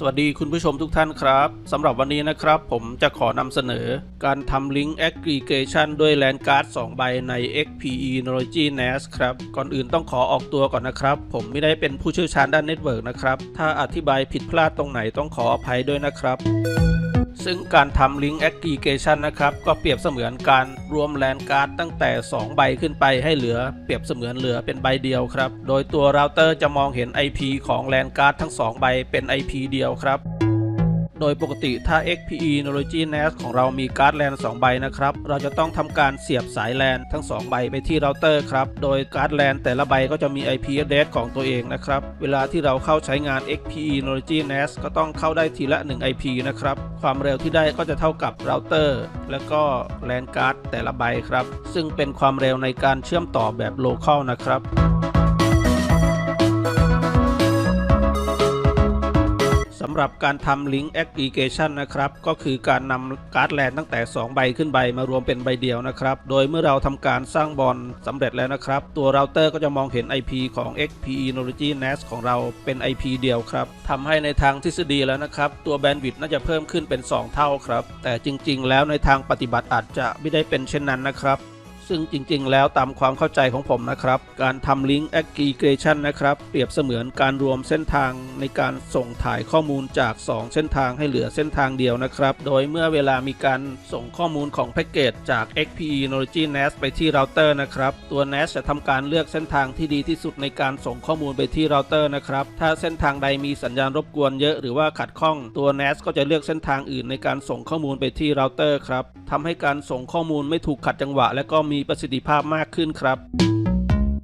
สวัสดีคุณผู้ชมทุกท่านครับสำหรับวันนี้นะครับผมจะขอนำเสนอ การทำลิงก์ aggregation ด้วยแลนการ์ด2ใบใน XPE n o l o g y NAS ครับ ก่อนอื่นต้องขอออกตัวก่อนนะครับ ผมไม่ได้เป็นผู้เชี่ยวชาญด้านเน็ตเวิร์กนะครับ ถ้าอธิบายผิดพลาดตรงไหนต้องขออภัยด้วยนะครับ ซึ่งการทำ Link Aggregation นะครับ ก็เปรียบเสมือนการรวมแลนการ์ดตั้งแต่ 2 ใบขึ้นไปให้เหลือเปรียบเสมือนเหลือเป็นใบเดียวครับ โดยตัวเราเตอร์จะมองเห็น IP ของแลนการ์ดทั้ง 2 ใบเป็น IP เดียวครับ โดยปกติถ้า XPE Knowledge NAS ของเรามีการ์ดแลน2ใบนะครับ เราจะต้องทำการเสียบสายแลนทั้ง 2 ใบไปที่เราเตอร์ครับ โดยการ์ดแลนแต่ละใบก็จะมี IP address ของตัวเองนะครับ เวลาที่เราเข้าใช้งาน XPE Knowledge NAS ก็ต้องเข้าได้ทีละ 1 IP นะครับ ความเร็วที่ได้ก็จะเท่ากับเราเตอร์ และก็แลนการ์ดแต่ละใบครับ ซึ่งเป็นความเร็วในการเชื่อมต่อแบบ local นะครับ หรับการทำ Link Aggregation นะครับ ก็คือการนำการ์ดแลนตั้งแต่ 2 ใบขึ้นใบมารวมเป็นใบเดียวนะครับ โดยเมื่อเราทำการสร้างบอลสำเร็จแล้วนะครับ ตัวเราเตอร์ก็จะมองเห็น IP ของ XPE Knowledge NAS ของเราเป็น IP เดียวครับทำให้ในทางทฤษฎีแล้วนะครับ ตัวแบนด์วิดต์น่าจะเพิ่มขึ้นเป็น 2 เท่าครับ แต่จริง ๆ แล้วในทางปฏิบัติอาจจะไม่ได้เป็นเช่นนั้นนะครับ ซึ่งจริงๆ แล้วตามความเข้าใจของผมนะครับ การทำ Link Aggregation นะครับ เปรียบเสมือนการรวมเส้นทางในการส่งถ่ายข้อมูลจาก 2 เส้นทางให้เหลือเส้นทางเดียวนะครับ โดยเมื่อเวลามีการส่งข้อมูลของแพ็กเกจจาก XPE Knowledge NAS ไปที่เราเตอร์นะครับ ตัว NAS จะทำการเลือกเส้นทางที่ดีที่สุดในการส่งข้อมูลไปที่เราเตอร์นะครับ ถ้าเส้นทางใดมีสัญญาณรบกวนเยอะหรือว่าขัดข้องตัว NAS ก็จะเลือกเส้นทางอื่นในการส่งข้อมูลไปที่เราเตอร์ครับ ทำให้การส่งข้อมูลไม่ถูกขัดจังหวะ และก็มีประสิทธิภาพมากขึ้นครับ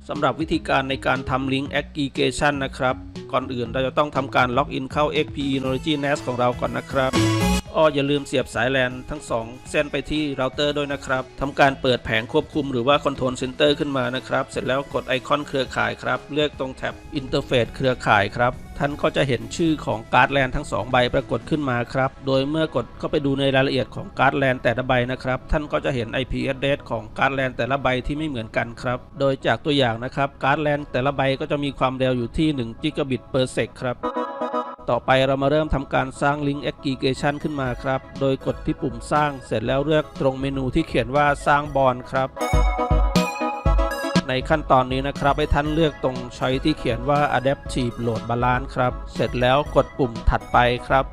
สำหรับวิธีการในการทำ Link Aggregation นะครับ ก่อนอื่นเราจะต้องทำการล็อกอินเข้า XPE Knowledge NAS ของเราก่อนนะครับ อ้ออย่าลืมเสียบสายแลนทั้ง 2 เส้นไปที่เราเตอร์ด้วยนะครับทำการเปิดแผงควบคุมหรือว่า Control Center ขึ้นมานะครับ เสร็จแล้วกดไอคอนเครือข่ายครับ เลือกตรงแท็บ Interface เครือข่ายครับ ท่านก็จะเห็นชื่อของการ์ดแลนทั้ง 2 ใบปรากฏขึ้นมาครับ โดยเมื่อกดเข้าไปดูในรายละเอียดของการ์ดแลนแต่ละใบนะครับ ท่านก็จะเห็น IP address ของการ์ดแลนแต่ละใบที่ไม่เหมือนกันครับ โดยจากตัวอย่างนะครับการ์ดแลนแต่ละใบก็จะมีความเร็วอยู่ที่1 Gigabit per sec ครับ ต่อไปเรามาเริ่มทำการสร้างลิงก์ Aggregation ขึ้นมาครับ โดยกดที่ปุ่มสร้างเสร็จแล้วเลือกตรงเมนูที่เขียนว่าสร้างบอลครับ ในขั้นตอนนี้นะครับให้ท่านเลือกตรงช้อยที่เขียนว่า Adaptive Load Balance ครับ เสร็จแล้วกดปุ่มถัดไปครับ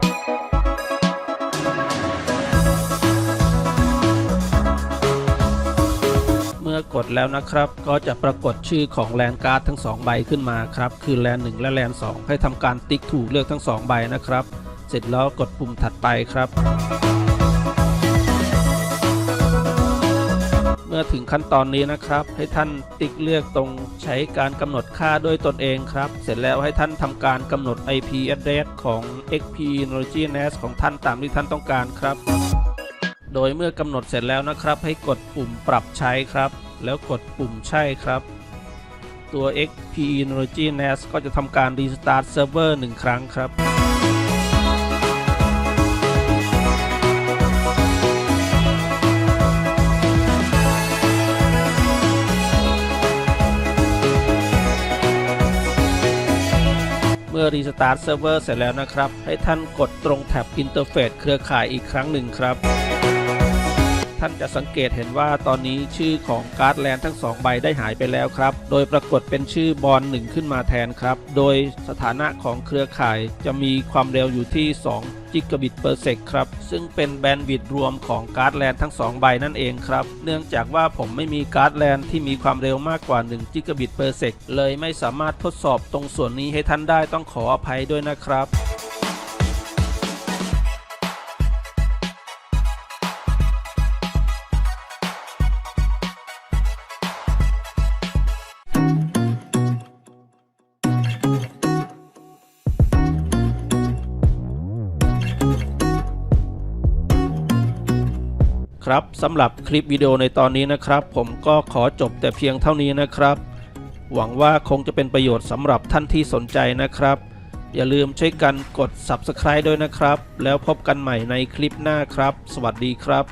กดแล้วนะครับ ก็จะปรากฏชื่อของแลนการ์ดทั้ง 2 ใบขึ้นมาครับคือแลน1และแลน2ให้ทำการติ๊กถูกเลือกทั้ง 2 ใบนะครับ เสร็จแล้วกดปุ่มถัดไปครับ เมื่อถึงขั้นตอนนี้นะครับ ให้ท่านติ๊กเลือกตรงใช้การกำหนดค่าด้วยตนเองครับ เสร็จแล้วให้ท่านทำการกำหนด IP address ของ XP Knowledge NAS ของท่านตามที่ท่านต้องการครับโดยเมื่อกำหนดเสร็จแล้วนะครับ ให้กดปุ่มปรับใช้ครับ แล้วกดปุ่มใช่ครับ ตัว XPE Knowledge NAS ก็จะทำการ Restart Server 1ครั้งครับเมื่อ Restart Server เวอร์เสร็จแล้วนะครับ ให้ท่านกดตรงแท็บ Interface เครือข่ายอีกครั้งหนึ่งครับ ท่านจะสังเกตเห็นว่าตอนนี้ชื่อของการ์ดแลนทั้ง 2 ใบได้หายไปแล้วครับ โดยปรากฏเป็นชื่อบอล1ขึ้นมาแทนครับ โดยสถานะของเครือข่ายจะมีความเร็วอยู่ที่ 2 กิกะบิตเปอร์เซกครับ ซึ่งเป็นแบนด์วิดต์รวมของการ์ดแลนทั้ง 2 ใบนั่นเองครับ เนื่องจากว่าผมไม่มีการ์ดแลนที่มีความเร็วมากกว่า 1 กิกะบิตเปอร์เซกเลยไม่สามารถทดสอบตรงส่วนนี้ให้ท่านได้ต้องขออภัยด้วยนะครับ ครับสำหรับคลิปวิดีโอในตอนนี้นะครับ ผมก็ขอจบแต่เพียงเท่านี้นะครับ หวังว่าคงจะเป็นประโยชน์สำหรับท่านที่สนใจนะครับ อย่าลืมช่วยกันกด Subscribe ด้วยนะครับ แล้วพบกันใหม่ในคลิปหน้าครับ สวัสดีครับ